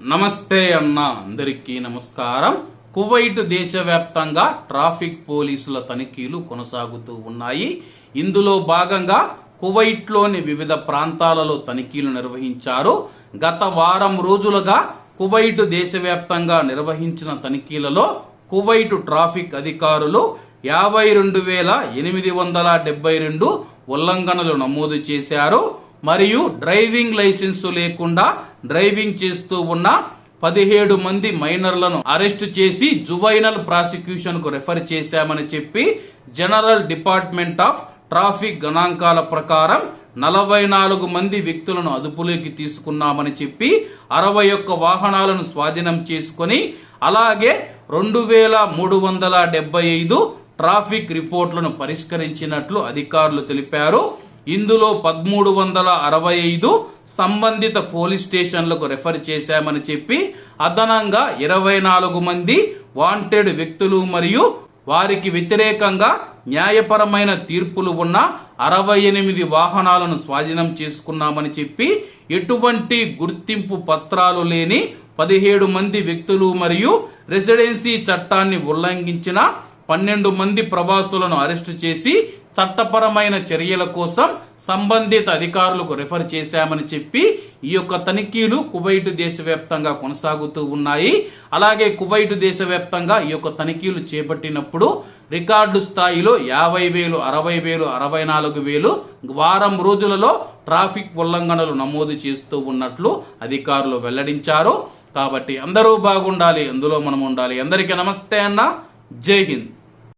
నమస్తే అన్న అందరికీ నమస్కారం. కువైట్ దేశవ్యాప్తంగా ట్రాఫిక్ పోలీసుల తనిఖీలు కొనసాగుతూ ఉన్నాయి. ఇందులో భాగంగా కువైట్లోని వివిధ ప్రాంతాలలో తనిఖీలు నిర్వహించారు. గత వారం రోజులుగా కువైట్ దేశవ్యాప్తంగా నిర్వహించిన తనిఖీలలో కువైట్ ట్రాఫిక్ అధికారులు యాభై రెండు వేల ఎనిమిది వందల డెబ్బై రెండు ఉల్లంఘనలు నమోదు చేశారు. మరియు డ్రైవింగ్ లైసెన్సు లేకుండా డ్రైవింగ్ చేస్తూ ఉన్న పదిహేడు మంది మైనర్లను అరెస్టు చేసి జువైనల్ ప్రాసిక్యూషన్కు రెఫర్ చేశామని చెప్పి జనరల్ డిపార్ట్మెంట్ ఆఫ్ ట్రాఫిక్ గణాంకాల ప్రకారం నలభై నాలుగు మంది వ్యక్తులను అదుపులోకి తీసుకున్నామని చెప్పి అరవై ఒక్క వాహనాలను స్వాధీనం చేసుకొని అలాగే రెండు వేల మూడు వందల డెబ్బై ఐదు ట్రాఫిక్ రిపోర్ట్లను పరిష్కరించినట్లు అధికారులు తెలిపారు. ఇందులో పదమూడు వందల అరవై ఐదు సంబంధిత పోలీస్ స్టేషన్లకు రెఫర్ చేశామని చెప్పి అదనంగా ఇరవై నాలుగు మంది వాంటెడ్ వ్యక్తులు మరియు వారికి వ్యతిరేకంగా న్యాయపరమైన తీర్పులు ఉన్న అరవై ఎనిమిది వాహనాలను స్వాధీనం చేసుకున్నామని చెప్పి ఎటువంటి గుర్తింపు పత్రాలు లేని పదిహేడు మంది వ్యక్తులు మరియు రెసిడెన్సీ చట్టాన్ని ఉల్లంఘించిన పన్నెండు మంది ప్రవాసులను అరెస్టు చేసి చట్టపరమైన చర్యల కోసం సంబంధిత అధికారులకు రిఫర్ చేశామని చెప్పి ఈ యొక్క తనిఖీలు కువైట్ దేశవ్యాప్తంగా కొనసాగుతూ ఉన్నాయి. అలాగే కువైట్ దేశవ్యాప్తంగా ఈ యొక్క తనిఖీలు చేపట్టినప్పుడు రికార్డు స్థాయిలో యాభై వేలు అరవై వేలు అరవై నాలుగు వేలు వారం రోజులలో ట్రాఫిక్ ఉల్లంఘనలు నమోదు చేస్తూ ఉన్నట్లు అధికారులు వెల్లడించారు. కాబట్టి అందరూ బాగుండాలి అందులో మనం ఉండాలి. అందరికీ నమస్తే అన్న. జై హింద్.